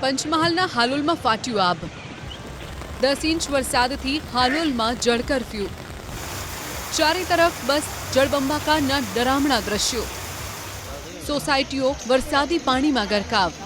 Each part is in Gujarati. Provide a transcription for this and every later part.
પંચમહાલના હાલોલમાં ફાટ્યું આબ દસ ઇંચ વરસાદથી હાલોલમાં જળ કરફ્યુ. ચારે તરફ બસ જળબંબાકારના ડરામણા દ્રશ્યો. સોસાયટીઓ વરસાદી પાણીમાં ગરકાવ.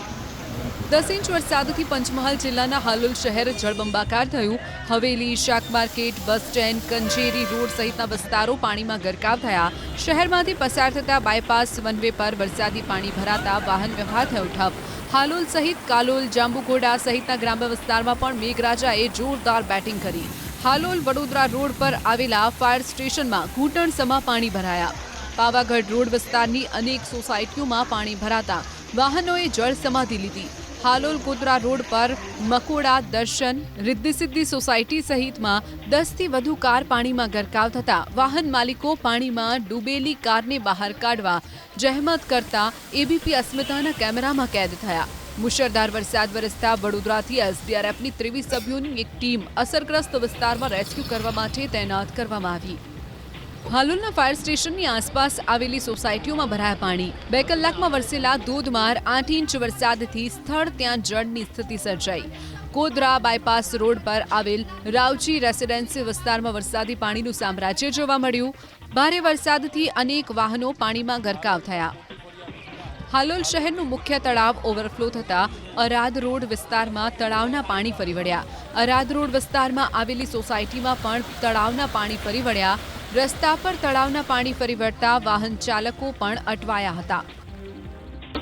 દસ ઇંચ વરસાદથી પંચમહાલ જિલ્લાના હાલોલ શહેર જળબંબાકાર થયું. હવેલી, શાક market, bus stand, Kanjari road સહિતના વિસ્તારો પાણીમાં ગરકાવ થયા. શહેરમાંથી પસાર થતા બાયપાસ, વનવે પર વરસાદી પાણી ભરાતા વાહન વ્યવહાર થયો ઠપ. હાલોલ સહિત કાલોલ, જાંબુઘોડા સહિતના ગ્રામ્ય વિસ્તારમાં પણ મેઘરાજાએ જોરદાર બેટિંગ કરી. હાલોલ વડોદરા રોડ પર આવેલા ફાયર સ્ટેશનમાં ઘૂંટણસમા પાણી ભરાયા. પાવાગઢ રોડ વિસ્તારની અનેક સોસાયટીઓમાં પાણી ભરાતા વાહનોએ જળ સમાધિ લીધી. હાલોલ ગોધરા રોડ પર મકોડા, દર્શન રિદ્ધિ સિદ્ધિ સોસાયટી સહિતમાં દસથી વધુ કાર પાણીમાં ગરકાવ થતા વાહન માલિકો પાણીમાં ડૂબેલી કારને બહાર કાઢવા જહેમત કરતા એબીપી અસ્મિતાના કેમેરામાં કેદ થયા. મુશળધાર વરસાદ વરસતા વડોદરાથી એસડીઆરએફની ત્રેવીસ સભ્યોની એક ટીમ અસરગ્રસ્ત વિસ્તારમાં રેસ્ક્યુ કરવા માટે તૈનાત કરવામાં આવી. હાલોલના ફાયર સ્ટેશનની આસપાસ આવેલી સોસાયટીઓમાં ભરાયા પાણી. બે કલાકમાં વરસેલા ધોધમાર આઠ ઇંચ વરસાદથી સ્થળ ત્યાં જળની સ્થિતિ સર્જાઈ. કોદરા બાયપાસ રોડ પર આવેલ રાવજી રેસિડેન્સી વિસ્તારમાં વરસાદી પાણીનું સામ્રાજ્ય જોવા મળ્યું. ભારે વરસાદથી અનેક વાહનો પાણીમાં ગરકાવ થયા. હાલોલ શહેરનું મુખ્ય તળાવ ઓવરફ્લો થતા અરાદ રોડ વિસ્તારમાં તળાવના પાણી ફરી વળ્યા. અરાદ રોડ વિસ્તારમાં આવેલી સોસાયટીમાં પણ તળાવના પાણી ફરી વળ્યા. રસ્તા પર તળાવના પાણી ફરી વળતા વાહન ચાલકો પણ અટવાયા હતા.